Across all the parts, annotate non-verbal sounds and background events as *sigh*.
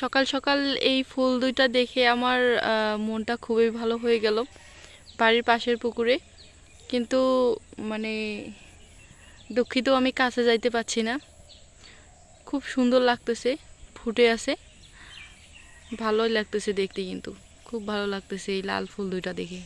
সকাল সকাল এই ফুল দুইটা দেখে আমার মনটা খুবই ভালো হয়ে গেল বাড়ির পাশের পুকুরে। কিন্তু মানে দুঃখিত আমি কাছে যাইতে পারছি না। খুব সুন্দর লাগতেছে, ফুটে আছে। ভালোই লাগতেছে দেখতে কিন্তু। খুব ভালো লাগতেছে এই লাল ফুল দুইটা দেখে।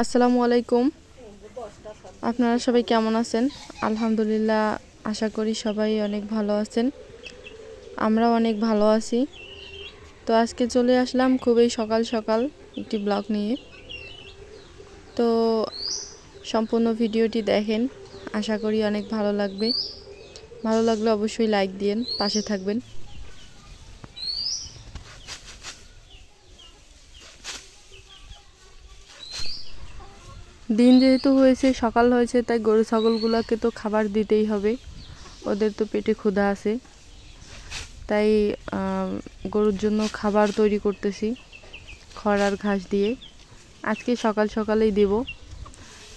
আসসালামু আলাইকুম। আপনারা সবাই কেমন আছেন? আলহামদুলিল্লাহ, আশা করি সবাই অনেক ভালো আছেন। আমরা অনেক ভালো আছি। তো আজকে চলে আসলাম খুবই সকাল সকাল একটি ব্লগ নিয়ে। তো সম্পূর্ণ ভিডিওটি দেখেন। আশা করি অনেক ভালো লাগবে। ভালো লাগলে অবশ্যই লাইক দিয়েন, পাশে থাকবেন। দিন যেহেতু হয়েছে, সকাল হয়েছে, তাই গরু ছাগলগুলোকে তো খাবার দিতেই হবে। ওদের তো পেটে ক্ষুধা আছে। তাই গরুর জন্য খাবার তৈরি করতেছি, খড় আর ঘাস দিয়ে। আজকে সকাল সকালেই দেব।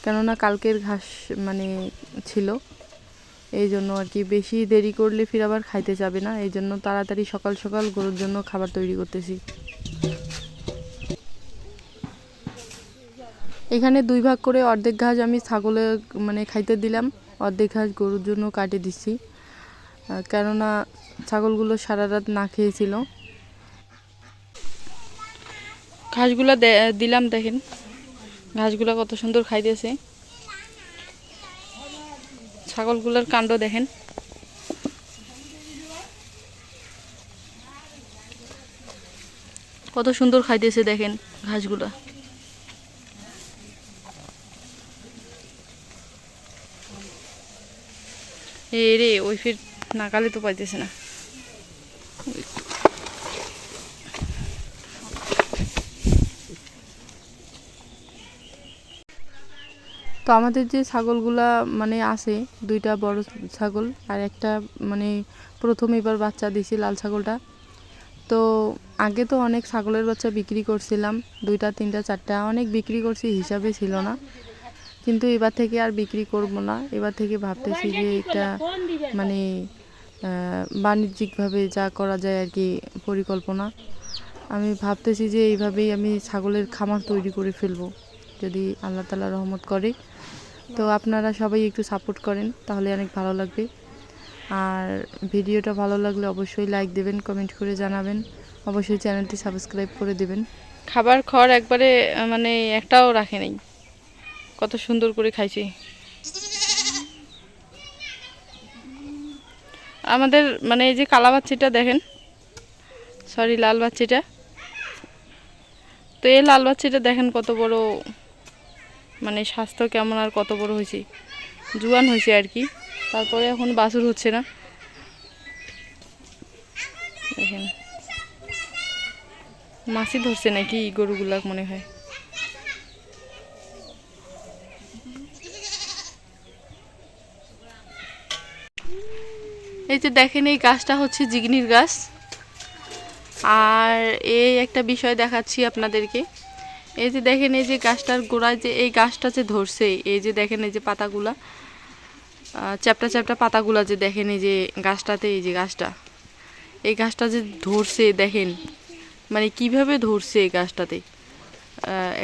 কেননা কালকের ঘাস মানে ছিল। এই জন্য আর কি বেশি দেরি করলে ফির আবার খাইতে যাবে না। এই জন্য তাড়াতাড়ি সকাল সকাল গরুর জন্য খাবার তৈরি করতেছি। এখানে দুই ভাগ করে অর্ধেক ঘাস আমি ছাগলে মানে খাইতে দিলাম। অর্ধেক ঘাস গরুর জন্য কাটে আহ, কেননা ছাগলগুলো সারা রাত না খেয়েছিল। ঘাসগুলো দিলাম দেখেন। ঘাসগুলো কত সুন্দর খাইতেছে। ছাগলগুলোর কাণ্ড দেখেন। কত সুন্দর খাইতেছে দেখেন ঘাসগুলা। এ রে, ওই ফির নাকালে তো পাইতেছে না। তো আমাদের যে ছাগলগুলা মানে আছে, দুইটা বড় ছাগল আর একটা মানে প্রথম এবার বাচ্চা দিছি লাল ছাগলটা। তো আগে তো অনেক ছাগলের বাচ্চা বিক্রি করছিলাম, দুইটা, তিনটা, চারটা, অনেক বিক্রি করছি, হিসাবে ছিল না। কিন্তু এবার থেকে আর বিক্রি করব না। এবার থেকে ভাবতেছি যে এটা মানে বাণিজ্যিকভাবে যা করা যায় আর কি পরিকল্পনা। আমি ভাবতেছি যে এইভাবেই আমি ছাগলের খামার তৈরি করে ফেলব, যদি আল্লাহ তালা রহমত করে। তো আপনারা সবাই একটু সাপোর্ট করেন, তাহলে অনেক ভালো লাগবে। আর ভিডিওটা ভালো লাগলে অবশ্যই লাইক দেবেন কমেন্ট করে জানাবেন। অবশ্যই চ্যানেলটি সাবস্ক্রাইব করে দেবেন। খাবার খড় একবারে মানে একটাও রাখে নেই। কত সুন্দর করে খাইছি। আমাদের মানে এই যে কালা বাচ্চিটা দেখেন সরি লাল বাচ্চিটা। তো এই লাল বাচ্চিটা দেখেন কত বড় মানে স্বাস্থ্য কেমন আর কত বড় হয়েছে। জুয়ান হয়েছে আর কি, তারপরে এখন বাছুর হচ্ছে না। দেখেন। মাছি ধরছে নাকি গরুগুলা মনে হয়। এই যে দেখেন, এই গাছটা হচ্ছে জিগনির গাছ। আর এই একটা বিষয় দেখাচ্ছি আপনাদেরকে। এই যে দেখেন, এই যে গাছটার গোড়ায় যে, এই গাছটা যে ধরছে, এই যে দেখেন, এই যে পাতাগুলা। চ্যাপটা চ্যাপটা পাতাগুলা যে দেখেন, এই যে গাছটাতে, এই যে গাছটা। এই গাছটা যে ধরছে, দেখেন মানে কীভাবে ধরছে এই গাছটাতে।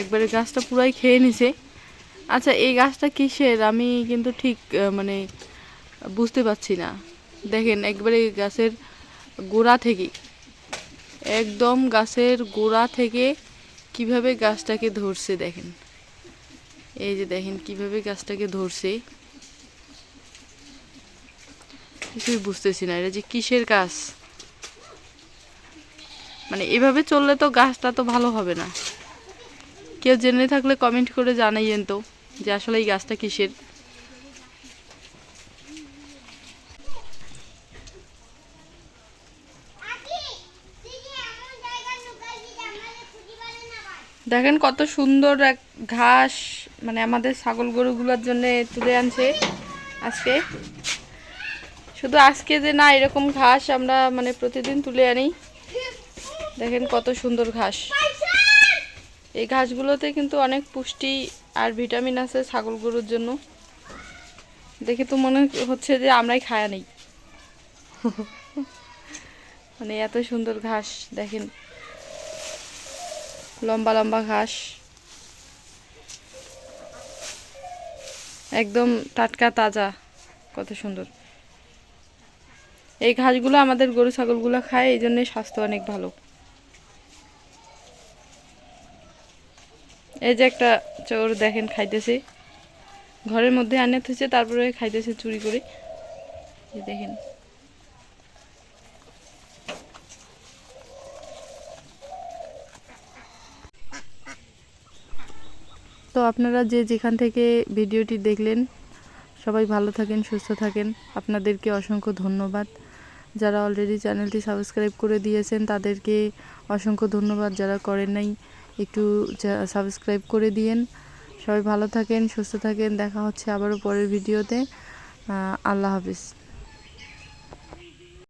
একবারে গাছটা পুরাই খেয়ে নিছে। আচ্ছা এই গাছটা কিসের? আমি কিন্তু ঠিক মানে বুঝতে পারছি না। দেখেন, একবারে গাছের গোড়া থেকে, একদম গাছের গোড়া থেকে কীভাবে গাছটাকে ধরছে দেখেন। এই যে দেখেন, কীভাবে গাছটাকে ধরছে। কিছুই বুঝতেছি না, এটা যে কিসের গাছ মানে এভাবে চললে তো গাছটা তো ভালো হবে না। কেউ জেনে থাকলে কমেন্ট করে জানাইয়েন তো, যে আসলে এই গাছটা কিসের? দেখেন কত সুন্দর এক ঘাস মানে আমাদের ছাগল গরুগুলোর জন্য তুলে আনছে আজকে। শুধু আজকে যে না, এরকম ঘাস আমরা মানে প্রতিদিন তুলে আনি। দেখেন কত সুন্দর ঘাস। এই ঘাসগুলোতে কিন্তু অনেক পুষ্টি আর ভিটামিন আছে ছাগল গরুর জন্য। দেখে তো মনে হচ্ছে যে আমরাই খায়া নেই। *laughs* মানে এত সুন্দর ঘাস, দেখেন। লম্বা লম্বা ঘাস। একদম টাটকা, তাজা। কত সুন্দর। এই ঘাসগুলো আমাদের গরু, ছাগলগুলো খায়, এই জন্যে স্বাস্থ্য অনেক ভালো। এই যে একটা চোর দেখেন, খাইতেছে। ঘরের মধ্যে আনে থেছে তারপরে খাইতেছে, চুরি করে। দেখেন। আপনারা যে যেখান থেকে ভিডিওটি দেখলেন, সবাই ভালো থাকেন, সুস্থ থাকেন। আপনাদেরকে অসংখ্য ধন্যবাদ। যারা অলরেডি চ্যানেলটি সাবস্ক্রাইব করে দিয়েছেন, তাদেরকে অসংখ্য ধন্যবাদ। যারা করেন নাই, একটু সাবস্ক্রাইব করে দিয়েন। সবাই ভালো থাকেন, সুস্থ থাকেন। দেখা হচ্ছে আবারও পরের ভিডিওতে। আল্লাহ হাফিজ।